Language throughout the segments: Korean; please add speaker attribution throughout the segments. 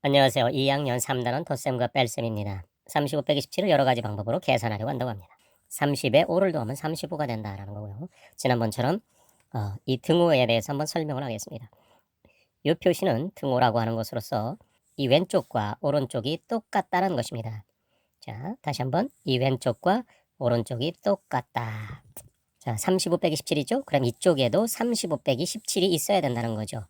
Speaker 1: 안녕하세요. 2학년 3단원 도쌤과 뺄쌤입니다. 35 빼기 17을 여러 가지 방법으로 계산하려고 한다고 합니다. 30에 5를 더하면 35가 된다라는 거고요. 지난번처럼 어, 이 등호에 대해서 한번 설명을 하겠습니다. 이 표시는 등호라고 하는 것으로서 이 왼쪽과 오른쪽이 똑같다는 것입니다. 자, 다시 한번 이 왼쪽과 오른쪽이 똑같다. 자, 35 빼기 17이죠? 그럼 이쪽에도 35 빼기 17이 있어야 된다는 거죠.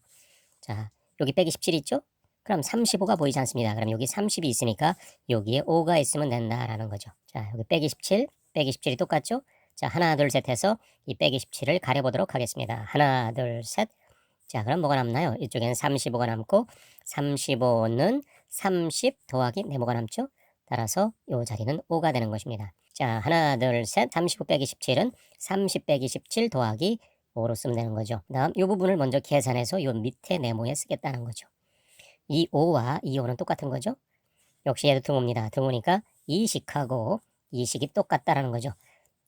Speaker 1: 자, 여기 빼기 17 있죠? 그럼 35가 보이지 않습니다. 그럼 여기 30이 있으니까 여기에 5가 있으면 된다라는 거죠. 자, 여기 빼기 17, 빼기 17이 똑같죠? 자, 하나, 둘, 셋 해서 이 빼기 17을 가려보도록 하겠습니다. 하나, 둘, 셋. 자, 그럼 뭐가 남나요? 이쪽에는 35가 남고 35는 30 더하기 네모가 남죠? 따라서 이 자리는 5가 되는 것입니다. 자, 하나, 둘, 셋. 35 빼기 17은 30 빼기 17 더하기 5로 쓰면 되는 거죠. 다음 이 부분을 먼저 계산해서 이 밑에 네모에 쓰겠다는 거죠. 이 5와 이 5는 똑같은 거죠. 역시 얘도 등호입니다. 등호니까 이식하고 이식이 똑같다라는 거죠.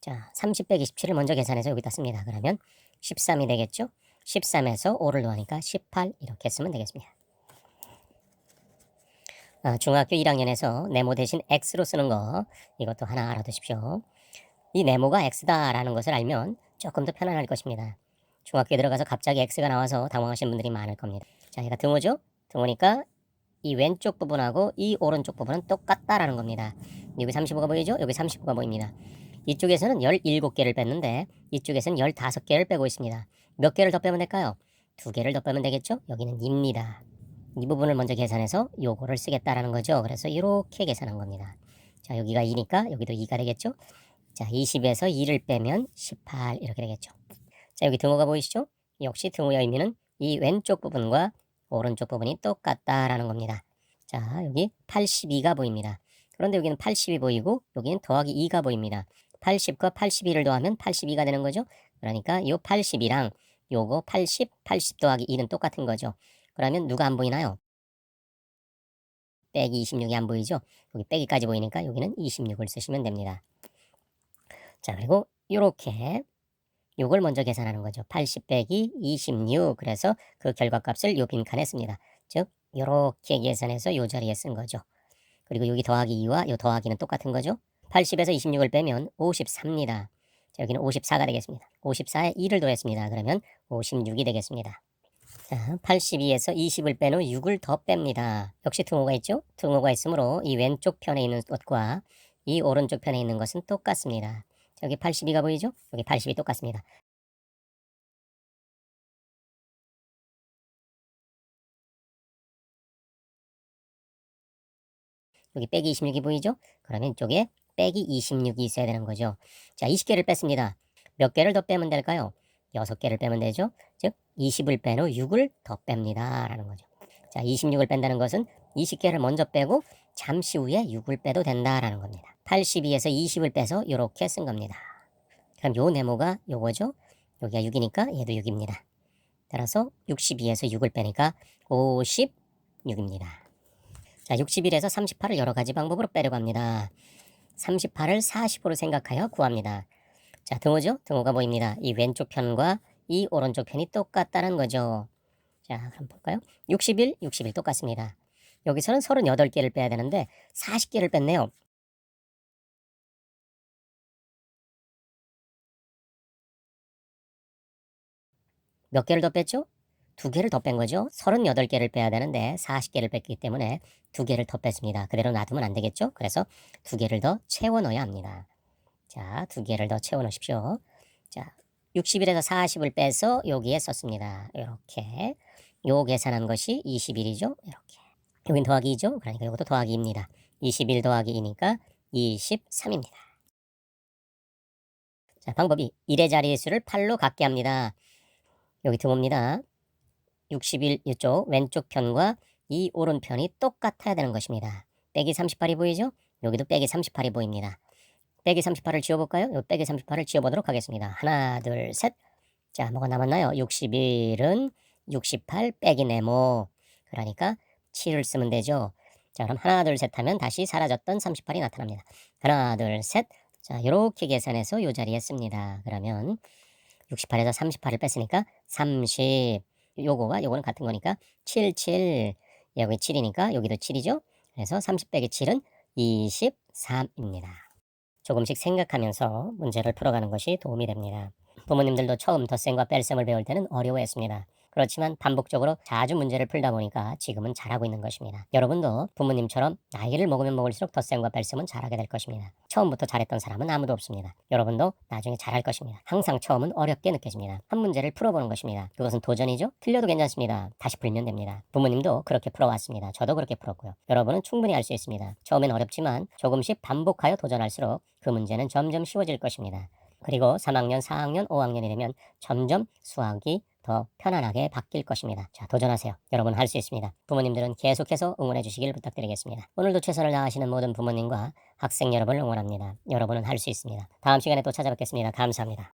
Speaker 1: 자, 30 빼기 17을 먼저 계산해서 여기다 씁니다. 그러면 13이 되겠죠. 13에서 5를 더하니까 18 이렇게 쓰면 되겠습니다. 아, 중학교 1학년에서 네모 대신 x로 쓰는 거 이것도 하나 알아두십시오. 이 네모가 x다라는 것을 알면 조금 더 편안할 것입니다. 중학교에 들어가서 갑자기 x가 나와서 당황하시는 분들이 많을 겁니다. 자, 얘가 등호죠? 등호니까 이 왼쪽 부분하고 이 오른쪽 부분은 똑같다라는 겁니다. 여기 35가 보이죠? 여기 35가 보입니다. 이쪽에서는 17개를 뺐는데 이쪽에서는 15개를 빼고 있습니다. 몇 개를 더 빼면 될까요? 두 개를 더 빼면 되겠죠? 여기는 2입니다. 이 부분을 먼저 계산해서 요거를 쓰겠다라는 거죠. 그래서 이렇게 계산한 겁니다. 자, 여기가 2니까 여기도 2가 되겠죠? 자, 20에서 2를 빼면 18 이렇게 되겠죠. 자, 여기 등호가 보이시죠? 역시 등호의 의미는 이 왼쪽 부분과 오른쪽 부분이 똑같다라는 겁니다. 자, 여기 82가 보입니다. 그런데 여기는 80이 보이고 여기는 더하기 2가 보입니다. 80과 82를 더하면 82가 되는 거죠. 그러니까 요 80이랑 요거 80, 80 더하기 2는 똑같은 거죠. 그러면 누가 안 보이나요? 빼기 26이 안 보이죠? 여기 빼기까지 보이니까 여기는 26을 쓰시면 됩니다. 자, 그리고 요렇게 요걸 먼저 계산하는 거죠. 80 빼기 26. 그래서 그 결과값을 요 빈칸에 씁니다. 즉, 요렇게 계산해서 요 자리에 쓴 거죠. 그리고 여기 더하기 2와 요 더하기는 똑같은 거죠. 80에서 26을 빼면 54입니다. 자, 여기는 54가 되겠습니다. 54에 2를 더했습니다. 그러면 56이 되겠습니다. 자, 82에서 20을 뺀후 6을 더 뺍니다. 역시 등호가 있죠? 등호가 있으므로 이 왼쪽 편에 있는 것과 이 오른쪽 편에 있는 것은 똑같습니다. 자, 여기 82가 보이죠? 여기 80이 똑같습니다. 여기 빼기 26이 보이죠? 그러면 이쪽에 빼기 26이 있어야 되는 거죠. 자, 20개를 뺐습니다. 몇 개를 더 빼면 될까요? 6개를 빼면 되죠. 즉 20을 뺀 후 6을 더 뺍니다. 라는 거죠. 자, 26을 뺀다는 것은 20개를 먼저 빼고 잠시 후에 6을 빼도 된다라는 겁니다. 82에서 20을 빼서 이렇게 쓴 겁니다. 그럼 요 네모가 요거죠. 여기가 6이니까 얘도 6입니다. 따라서 62에서 6을 빼니까 56입니다. 자, 61에서 38을 여러 가지 방법으로 빼려고 합니다. 38을 40으로 생각하여 구합니다. 자, 등호죠? 등호가 보입니다. 이 왼쪽 편과 이 오른쪽 편이 똑같다는 거죠. 자, 그럼 볼까요? 61, 61 똑같습니다. 여기서는 38개를 빼야 되는데 40개를 뺐네요. 몇 개를 더 뺐죠? 두 개를 더 뺀 거죠. 38개를 빼야 되는데 40개를 뺐기 때문에 두 개를 더 뺐습니다. 그대로 놔두면 안 되겠죠? 그래서 두 개를 더 채워 넣어야 합니다. 자, 두 개를 더 채워 넣으십시오. 자, 60일에서 40을 빼서 여기에 썼습니다. 이렇게. 요 계산한 것이 21이죠. 이렇게. 여긴 더하기 2죠. 그러니까 이것도 더하기 2입니다. 21 더하기 2니까 23입니다. 자, 방법이 1의 자리수를 8로 갖게 합니다. 여기 등호입니다. 61 이쪽 왼쪽 편과 이 오른편이 똑같아야 되는 것입니다. 빼기 38이 보이죠? 여기도 빼기 38이 보입니다. 빼기 38을 지워볼까요? 요 빼기 38을 지워보도록 하겠습니다. 하나, 둘, 셋. 자, 뭐가 남았나요? 61은 68 빼기 네모. 그러니까 7을 쓰면 되죠. 자, 그럼 하나, 둘, 셋 하면 다시 사라졌던 38이 나타납니다. 하나, 둘, 셋. 자, 이렇게 계산해서 요 자리에 씁니다. 그러면 68에서 38을 뺐으니까 30. 요거와 요거는 같은 거니까 77. 여기 7이니까 여기도 7이죠. 그래서 30 빼기 7은 23입니다. 조금씩 생각하면서 문제를 풀어가는 것이 도움이 됩니다. 부모님들도 처음 덧셈과 뺄셈을 배울 때는 어려워했습니다. 그렇지만 반복적으로 자주 문제를 풀다 보니까 지금은 잘하고 있는 것입니다. 여러분도 부모님처럼 나이를 먹으면 먹을수록 덧셈과 뺄셈은 잘하게 될 것입니다. 처음부터 잘했던 사람은 아무도 없습니다. 여러분도 나중에 잘할 것입니다. 항상 처음은 어렵게 느껴집니다. 한 문제를 풀어보는 것입니다. 그것은 도전이죠? 틀려도 괜찮습니다. 다시 풀면 됩니다. 부모님도 그렇게 풀어왔습니다. 저도 그렇게 풀었고요. 여러분은 충분히 할 수 있습니다. 처음엔 어렵지만 조금씩 반복하여 도전할수록 그 문제는 점점 쉬워질 것입니다. 그리고 3학년, 4학년, 5학년이 되면 점점 수학이 더 편안하게 바뀔 것입니다. 자, 도전하세요. 여러분 할 수 있습니다. 부모님들은 계속해서 응원해 주시길 부탁드리겠습니다. 오늘도 최선을 다하시는 모든 부모님과 학생 여러분을 응원합니다. 여러분은 할 수 있습니다. 다음 시간에 또 찾아뵙겠습니다. 감사합니다.